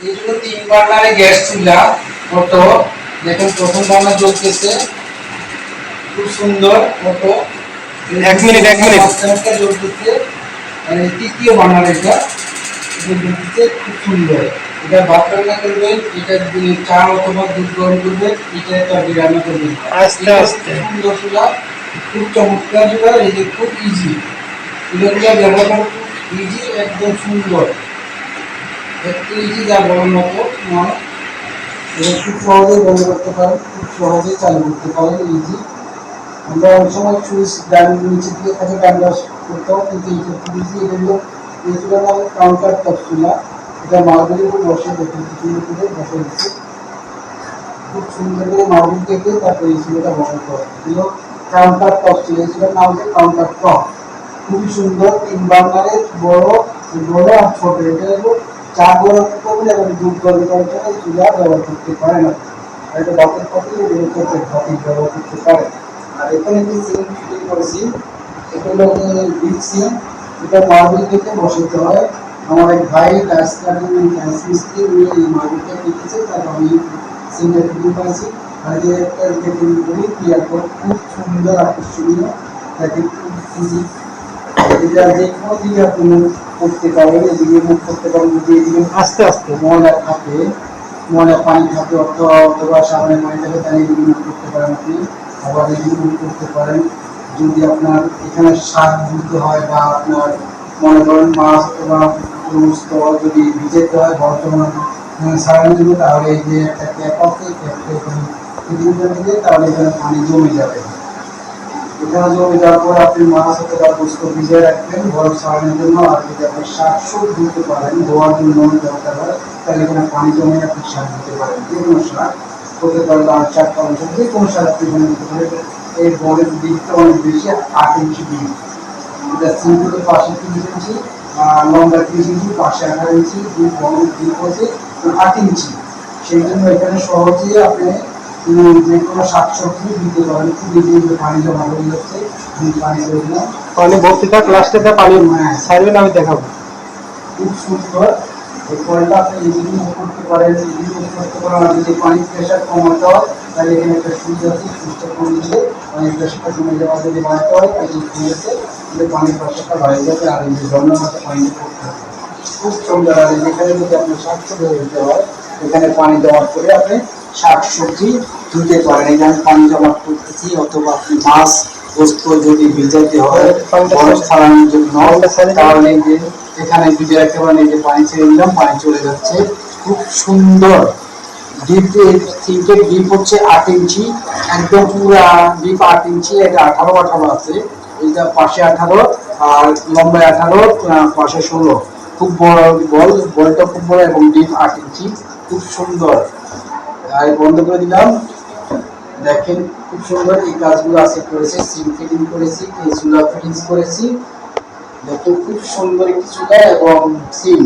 এইগুলো তিন বার্নারে গ্যাস চুলা কত দেখুন প্রথম বার্নার জ্বলতেছে খুব সুন্দর কত এক মিনিট, এক মিনিট। মাঝখানটা জ্বলতেছে এই তৃতীয় বার্নার এটা। জ্বলতেছে খুব সুন্দর। এটা ভাত রান্না করবেন এটা চা অথবা দুধ গরম করবেন এটা তরকারি রান্না করবেন। আস্তে আস্তে। সুন্দর চুলা খুব চমৎকার চুলা এই যে খুব ইজি চুলাগুলো ব্যবহার ইজি একদম সুন্দর। একটু ইজি যা বলার মতো নয় এটা খুব সহজেই বন্ধ করতে পারেন খুব সহজেই চালু করতে পারেন ইজি আমরা অনেক সময় সুইচ ডান দিয়ে থাকে ডান্ডা করতাম কিন্তু এটা খুব ইজি এগুলো চুলার নাম কাউন্টার চুলা এটা মার্বেলের উপর বসে দেখুন কিছুর উপরে বসে দিচ্ছে। খুব সুন্দর করে মার্বেল কেটে তারপরে এই চুলাটা বন্ধ করে এগুলো কাউন্টার টপ ছিল এই চুলার নাম হচ্ছে কাউন্টার টপ খুবই সুন্দর তিন বার্নারের বড় বড় আর ছোট, এটা হলো চা গরম করবেন এবং দুধ গরম করার জন্য ব্যবহার করতে পারেন না আর এটা বাতের পাতি ব্যবহার করতে পারেন আর এখানে যে সিম ফিটিং করেছি এটা হলো এটা মার্বেল থেকে বসাতে হয় আমার এক ভাই টাইস কাটিং টাইস মিস্ত্রি উনি মার্বেলটা তারপর আমি সিমটা ফিটিং করেছি আর যে একটা ফিটিং খুব সুন্দর আকর্ষণীয় দেখে খুব এটা যে কোনো দিকে আপনি করতে পারেন, এদিকে মুভ করতে পারেন যদি এদিকে আস্তে আস্তে, ময়লা থাকে, ময়লা পানি থাকে, অথবা অথবা সামনে পানি থাকে, তাহলে এদিকে মুভ করতে পারেন আপনি, আবার এদিকে মুভ করতে পারেন। যদি আপনার এখানে শাক ধুতে হয় বা আপনার মনে করেন মাছ অথবা গোস্ত যদি ভিজাতে হয় বর্তমান সারানোর জন্য তাহলে এই যে একটা ক্যাপ আছে, ক্যাপটা এখানে তাহলে এখানে পানি জমে যাবে। এখানে জমে যাওয়ার পর আপনি মাছ অথবা গোস্ত ভিজিয়ে রাখবেন, বরফ ছাড়ানোর জন্য আর যদি আপনি শাক সব ধুতে পারেন, ধোয়ার জন্য দরকার হয়, তাহলে এখানে পানি জমে আপনি শাক দিতে পারেন। যে কোনো শাক হতে পারে লাল শাক পালং শাক যে কোনো শাক আপনি এখানে দিতে পারেন। এই বরের দিকটা অনেক বেশি, আট ইঞ্চি দিন এটা সিম্পলের পাশে তিরিশ ইঞ্চি লম্বা তিরিশ ইঞ্চি, পাশে আঠারো ইঞ্চি, দুই বড় দিক হচ্ছে আট ইঞ্চি। সেই জন্য এখানে সহজেই আপনি যে কোনো শাক সবজি দিতে পারেন খুব ইজি পানি জমা হয়ে যাচ্ছে। পানি করে দিলাম পানি ভর্তি থাক লাস্টে পানি হ্যাঁ। ছাড়বেন আমি দেখাবো। খুব সুন্দর। এই কলটা আপনি ইজিলি করতে পারেন ইজিলি করতে পারেন। আর যদি পানির প্রেশার কমাতে হয় তাহলে এখানে একটা সুইচ আছে সুইচটা কমে দিলে পানির প্রেশারটা কমে যাওয়া যদি বাড়াতে হয় তাহলে এই সুইচে তাহলে পানির প্রেশারটা বাড়িয়ে যাবে। আর এই যে মতো পানিটা পড়তে হবে। খুব সুন্দর। আর এই যেখানে যদি আপনার শাক সবজি দিতে হয় এখানে পানি দেওয়ার পরে আপনি শাক সবজি ধুতে পারেন আমি পানি জমা করতেছি অথবা মাছ গোস্ত যদি ভিজাতে হয়, বরফ ছাড়ানোর জন্য। তাহলে যে এখানে যদি একেবারে এই যে পানি ছেড়ে দিলাম, পানি চলে যাচ্ছে। খুব সুন্দর। ডিপ সিঙ্কের ডিপ হচ্ছে আট ইঞ্চি, একদম পুরা ডিপ আট ইঞ্চি, এটা আঠারো আঠারো আছে। এইটা পাশে আঠারো আর লম্বায় আঠারো পাশে ষোলো। খুব বড় বল, বলটা খুব বড় এবং ডিপ আট ইঞ্চি। খুব সুন্দর। আর বন্ধ করে দিলাম। দেখেন, খুব সুন্দর এই কাজগুলো আছে, করেছি সিম ফিটিং করেছি চুলা ফিটিংস করেছি। দেখেন, খুব সুন্দর একটি চুলা এবং সিম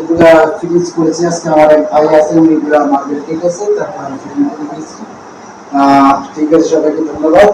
এগুলো ফিটিংস করেছি। আজকে আমার এক ভাই আছে, উনি এগুলো মার্কেট ঠিক আছে তারপর আমি ফিটিং করে দিয়েছি। ঠিক আছে, সবাইকে ধন্যবাদ।